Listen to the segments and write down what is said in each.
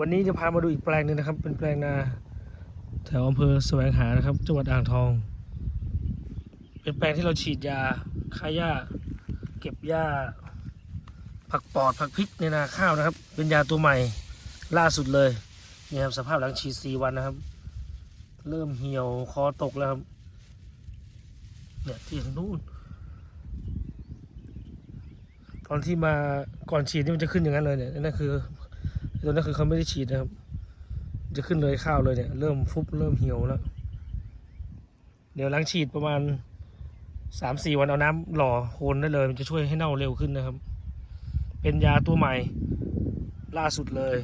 วันนี้จะพามาดูอีกแปลงหนึ่งนะครับ เป็นแปลงนาแถวอำเภอแสวงหานะครับ จังหวัดอ่างทอง เป็นแปลงที่เราฉีดยาฆ่าหญ้า เก็บหญ้า ผักปอดผักพริกในนาข้าวนะครับ เป็นยาตัวใหม่ล่าสุดเลยนี่ครับสภาพหลังฉีดสี่วันนะครับ เริ่มเหี่ยวคอตกแล้วครับเนี่ยที่เห็นนู่นตอนที่มาก่อนฉีดนี่มันจะขึ้นอย่างนั้นเลยเนี่ยนั่นคือ ตอนนั้นคือเขาไม่ได้ฉีดนะครับ จะขึ้นเลยข้าวเลยเนี่ย เริ่มฟุบเริ่มเหี่ยวแล้ว เดี๋ยวหล้างฉีดประมาณสามสี่วันเอาน้ำหล่อโคนได้เลย มันจะช่วยให้เน่าเร็วขึ้นนะครับ เป็นยาตัวใหม่ ล่าสุดเลย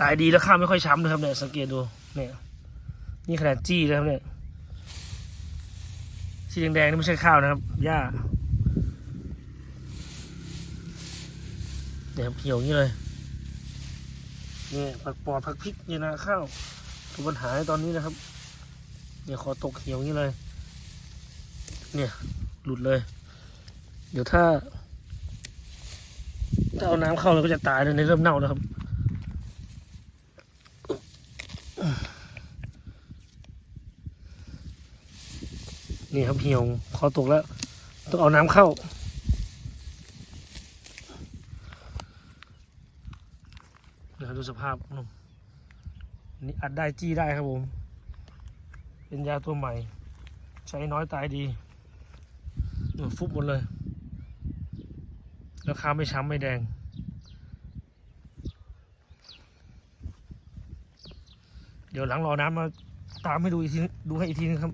ตายดีแล้วข้าวไม่ค่อยช้ำนะครับเนี่ยสังเกตดูเนี่ยนี่ขนาดจี้แล้วครับเนี่ยสีแดงๆนี่ไม่ใช่ข้าวนะครับหญ้าเนี่ยครับเหี่ยวอย่างนี้เลย เนี่ยผักปอดผักพริกเนี่ยนะข้าวตัวปัญหาในตอนนี้นะครับ เนี่ยคอตกเหี่ยวงนี้เลย เนี่ยหลุดเลย เดี๋ยวถ้าถ้าเอาน้ำเข้าเราก็จะตายเลยในเริ่มเน่าแล้วครับนี่ครับเหี่ยวคอตกแล้ว ต้องเอาน้ำเข้า เดี๋ยวดูสภาพนุ่มนี่อัดได้จี้ได้ครับผม เป็นยาตัวใหม่ ใช้น้อยตายดีฟุบหมดเลยแล้วข้าไม่ช้ำไม่แดง เดี๋ยวหลังรอน้ำมาตามให้ดูอีกทีดูให้อีกทีนึงครับ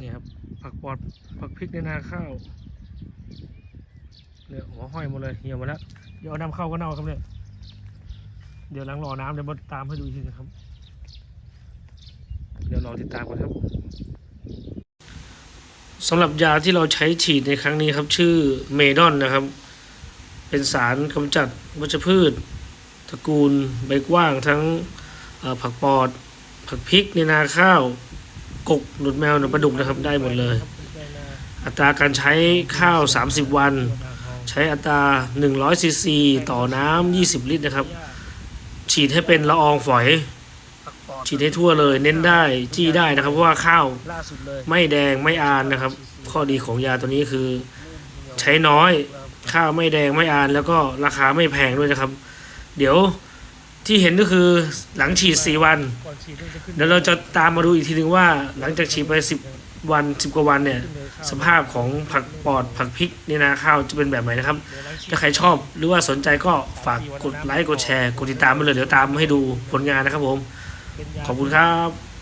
นี่ครับผักปอดผักพริกในนาข้าว เนี่ยหัวห้อยหมดเลยเหี่ยวหมดแล้วเดี๋ยวเอาน้ำเข้าก็เน่าครับเนี่ยเดี๋ยวหลังรอน้ำเดี๋ยวมาตามให้ดูอีกทีนะครับ เดี๋ยวรอติดตามกันครับสำหรับยาที่เราใช้ฉีดในครั้งนี้ครับ ชื่อเมดอนนะครับ เป็นสารกำจัดวัชพืชตระกูลใบกว้างทั้งผักปอด ผักพริกในนาข้าวกกหนุดแมวหนุดปลาดุกนะครับได้หมดเลย อัตราการใช้ข้าว 30 วัน ใช้อัตรา 100 ซีซี ต่อน้ำ 20 ลิตรนะครับ ฉีดให้เป็นละอองฝอย ฉีดให้ทั่วเลย เน้นได้ จี้ได้นะครับ เพราะว่าข้าวไม่แดงไม่อานนะครับ ข้อดีของยาตัวนี้คือ ใช้น้อย ข้าวไม่แดงไม่อาน แล้วก็ราคาไม่แพงด้วยนะครับ เดี๋ยวที่เห็นก็คือหลังฉีด 4 วันก่วันเดี๋ยวเราจะตามมาดูอีกทีหนึ่งว่าหลังจากฉีดไป 10 วันสิบกว่าวันเนี่ยสภาพของผักปอดผักพริกในนาข้าวจะเป็นแบบไหนนะครับ ถ้าใครชอบหรือว่าสนใจก็ฝากกดไลค์กดแชร์ กดติดตามไปเลยเดี๋ยวตามมาให้ดูผลงานนะครับผม ขอบคุณครับ